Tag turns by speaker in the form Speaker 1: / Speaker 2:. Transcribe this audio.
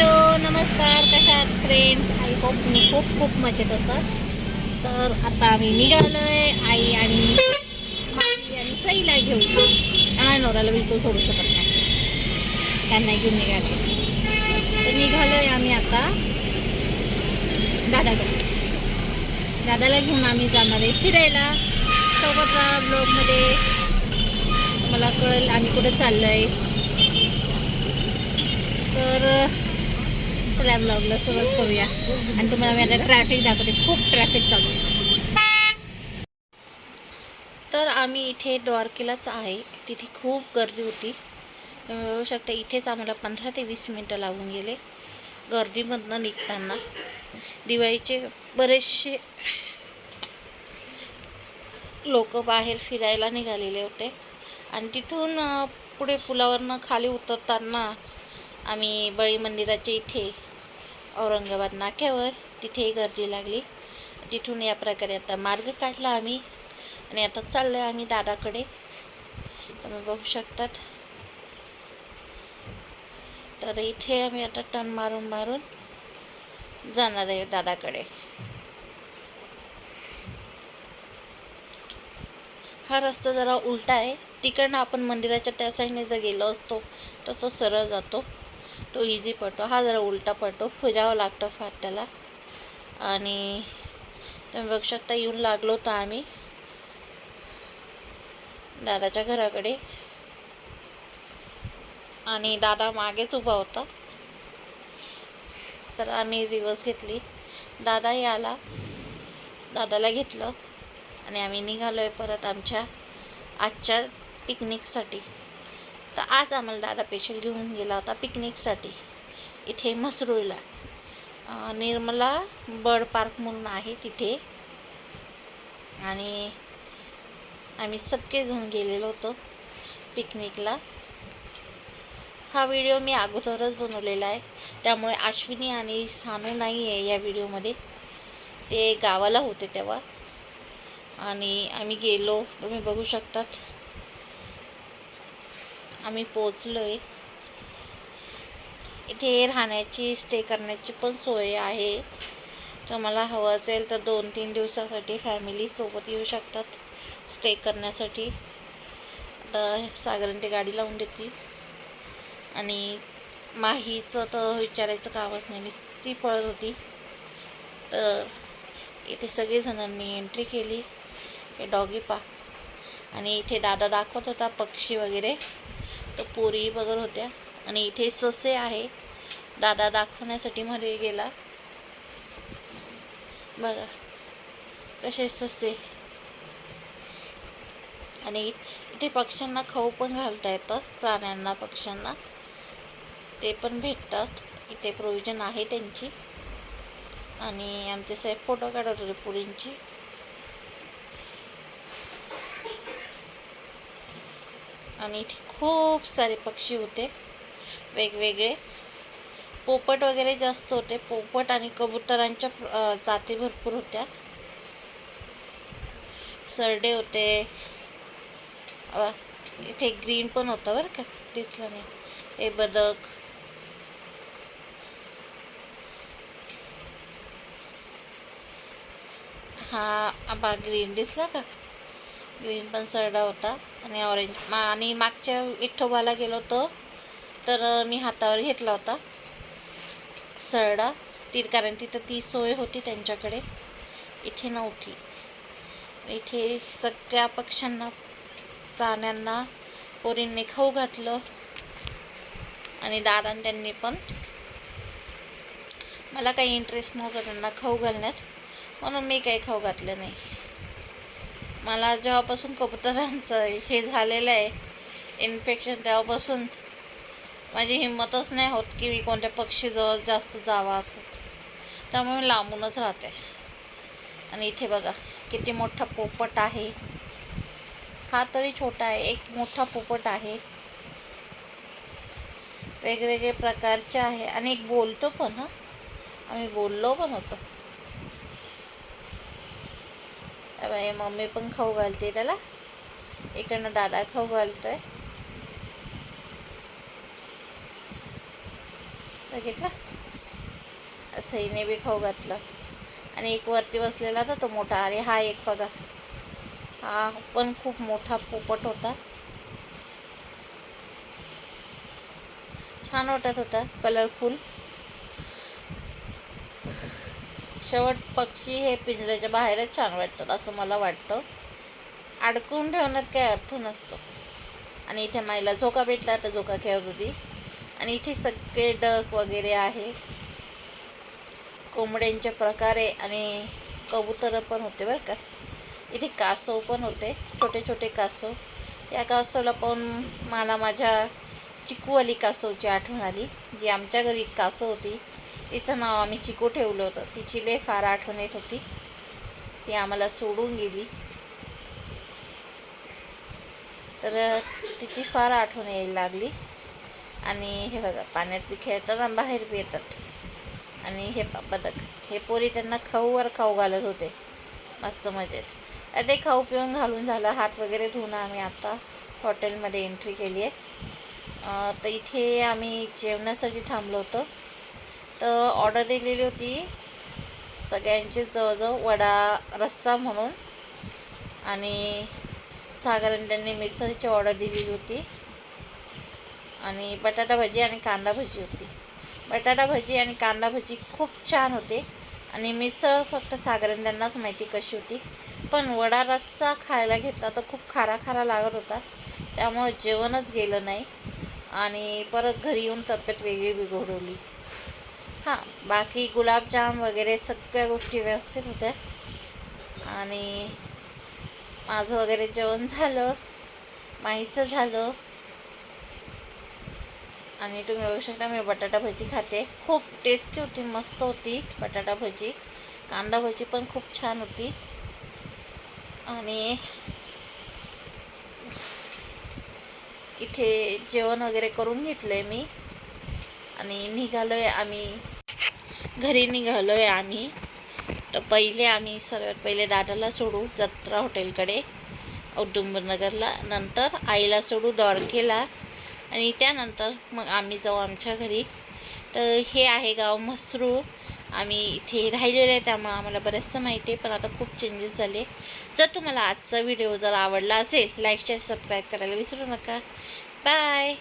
Speaker 1: Hello नमस्कार कशात friends I hope मी खूप खूप मजेत असतात तर आता आम्ही निघालोय आई आणि माझी आणि सईला घेऊन. हा नवऱ्याला बिलकुल सोडू शकत नाही. त्यांना घेऊन निघाले. तर निघालोय आम्ही आता दादाकडे. दादाला घेऊन आम्ही जाणार आहे फिरायला. सोबत राहा ब्लॉगमध्ये मला कळेल आम्ही कुठे चाललो आहे तर चला ब्लॉगला सुरुवात करूया. आणि तुम्हाला मी आता ट्रॅफिक दाखवते. खूप ट्रॅफिक चालू आहे. तर आम्ही इथे द्वारकेलाच आहे. तिथे खूप गर्दी होती. तुम्ही बघू शकता इथेच आम्हाला पंधरा ते वीस मिनटं लागून गेले. गर्दीमधनं निघताना. दिवाळीचे बरेचसे लोक बाहेर फिरायला निघालेले होते. आणि तिथून पुढे पुलावरनं खाली उतरताना आम्ही बळी मंदिराच्या इथे औरंगाबाद नाक्यावर. तिथेही गर्दी लागली. तिथून या प्रकारे आता मार्ग काढला आम्ही. आणि आता चाललो आहे आम्ही दादाकडे. तुम्ही बघू शकतात. तर इथे आम्ही आता टन मारून मारून जाणार आहे दादाकडे. हा रस्ता जरा उलटा आहे. तिकडनं आपण मंदिराच्या त्या साईडने जर गेलो असतो तर तो सरळ जातो. तो इझी पडतो हा जरा उलटा पडतो फिरावं लागतं फार त्याला. आणि तुम्ही बघू शकता येऊन लागलो होतो आम्ही. दादाच्या घराकडे. आणि दादा मागेच उभा होता. तर आम्ही रिवर्स घेतली. दादाही आला दादाला घेतलं. आणि आम्ही निघालो आहे परत आमच्या आजच्या पिकनिकसाठी तर आज आम्हाला दादा पेशल घेऊन गेला होता पिकनिकसाठी. इथे म्हसरूळला. निर्मला बर्ड पार्क म्हणून आहे तिथे. आणि आम्ही सगळेजण गेलेलो होतो पिकनिकला. हा व्हिडिओ मी अगोदरच बनवलेला आहे. त्यामुळे अश्विनी आणि सानू नाही आहे या व्हिडिओमध्ये. ते गावाला होते तेव्हा. आणि आम्ही गेलो. तुम्ही बघू शकतात. आम्ही पोचलो आहे इथे राहण्याची स्टे करण्याची पण सोय आहे. तुम्हाला हवं असेल तर दोन तीन दिवसासाठी फॅमिलीसोबत येऊ शकतात स्टे करण्यासाठी. आता सागरण ते गाडी लावून देतील. आणि माहीचं तर विचारायचं कामच नाही ती पळत होती. तर इथे सगळेजणांनी एंट्री केली. हे डॉगी पा. आणि इथे दादा दाखवत होता पक्षी वगैरे. पोरी वगैरे होत्या. आणि इथे ससे आहे. दादा दाखवण्यासाठी मध्ये गेला. बघा. कसे ससे. आणि इथे पक्ष्यांना खाऊ पण घालता येतं. प्राण्यांना पक्ष्यांना. ते पण भेटतात. इथे प्रोविजन आहे त्यांची. आणि आमचे साहेब फोटो काढत होते पुरींची. आणि इथे खूप सारे पक्षी होते. वेगवेगळे. पोपट वगैरे जास्त होते. पोपट आणि कबुतरांच्या जाती भरपूर होत्या. सरडे होते. इथे ग्रीन पण होतं बरं का? दिसलं नाही. हे बदक. हा आबा ग्रीन दिसला का? ग्रीन पण सरडा होता. आणि ऑरेंज. मा आणि मागच्या विठ्ठोबाला गेलो होतो तर मी हातावर घेतला होता सरडा. ती कारण तिथं ती सोय होती त्यांच्याकडे. इथे नव्हती. इथे सगळ्या पक्ष्यांना प्राण्यांना पोरींनी खाऊ घातलं आणि दादान त्यांनी पण मला काही इंटरेस्ट नव्हता त्यांना खाऊ घालण्यात. म्हणून मी काही खाऊ घातलं नाही. मला जेव्हापासून कबुतरांचं हे झालेलं आहे इन्फेक्शन तेव्हापासून माझी हिंमतच नाही होत की मी कोणत्या पक्षीजवळ जास्त जावा असं. त्यामुळे मी लांबूनच राहते. आणि इथे बघा किती मोठा पोपट आहे. हा तरी छोटा आहे एक मोठा पोपट आहे. वेगवेगळे प्रकारचे आहे. आणि एक बोलतो पण हा. आम्ही बोललो पण होतो. बाई मम्मी पण खाऊ घालते त्याला. इकडनं दादा खाऊ घालतोय. बघितलं? असं हिने बी खाऊ घातलं. आणि एक वरती बसलेला होता तो मोठा. आणि हा एक बघा. हा पण खूप मोठा पोपट होता. छान वाटत होता. कलरफुल शेवट पक्षी हे पिंजऱ्याच्या बाहेरच छान वाटतात असं मला वाटतं. अडकून ठेवण्यात काही अर्थ नसतो. आणि इथे माईला झोका भेटला तर झोका खेळत होती आणि इथे सगळे डक वगैरे आहे. कोंबड्यांचे प्रकारे आणि कबुतरं पण होते बरं का. इथे कासव पण होते छोटे छोटे कासव. या कासवला पाहून मला माझ्या चिकूवाली कासवची आठवण आली जी आमच्या घरी कासव होती. तिचं नाव आम्ही चिकू ठेवलं होतं. तिची लय फार आठवण येत होती. ती आम्हाला सोडून गेली. तर तिची फार आठवण यायला लागली. आणि हे बघा पाण्यात बी खेळतात आणि बाहेर बी येतात. आणि हे पा बदक. हे पोरी त्यांना खाऊवर खाऊ घालत होते. मस्त मजेत. आता ते खाऊ पिऊन घालून झालं. हात वगैरे धुवून आम्ही आता हॉटेलमध्ये एंट्री केली आहे. तर इथे आम्ही जेवणासाठी थांबलो होतो. तर ऑर्डर दिलेली होती. सगळ्यांची जवळजवळ वडा रस्सा म्हणून. आणि साधारण त्यांनी मिसळची ऑर्डर दिलेली होती. आणि बटाटा भजी आणि कांदा भजी होती. बटाटा भजी आणि कांदा भजी खूप छान होते. आणि मिसळ फक्त साधारण माहिती कशी होती. पण वडा रस्सा खायला घेतला तर खूप खारा खारा लागत होता. त्यामुळे जेवणच गेलं नाही. आणि परत घरी येऊन तब्येत वेगळी बिघडवली. हां बाकी गुलाबजाम वगैरे सगळ्या गोष्टी व्यवस्थित होत्या. आणि माझं वगैरे जेवण झालं माईचं झालं. आणि तुम्ही बघू शकता मी बटाटा भजी खाते. खूप टेस्टी होती मस्त होती बटाटा भजी. कांदा भजी पण खूप छान होती. आणि इथे जेवण वगैरे करून घेतलं आहे मी. आणि निघालो आहे आम्ही. घरी निघालो आहे आम्ही. तर पहिले आम्ही सर्वात पहिले दादाला सोडू जत्रा हॉटेलकडे औदुंबरनगरला. नंतर आईला सोडू डॉर्केला आणि त्यानंतर मग आम्ही जाऊ आमच्या घरी. तर हे आहे गाव मसरू आम्ही इथे राहिलेलं आहे त्यामुळे आम्हाला बरंचसं माहिती आहे पण आता खूप चेंजेस झाले. जर तुम्हाला आजचा व्हिडिओ जर आवडला असेल लाईक शेअर सबस्क्राईब करायला विसरू नका. बाय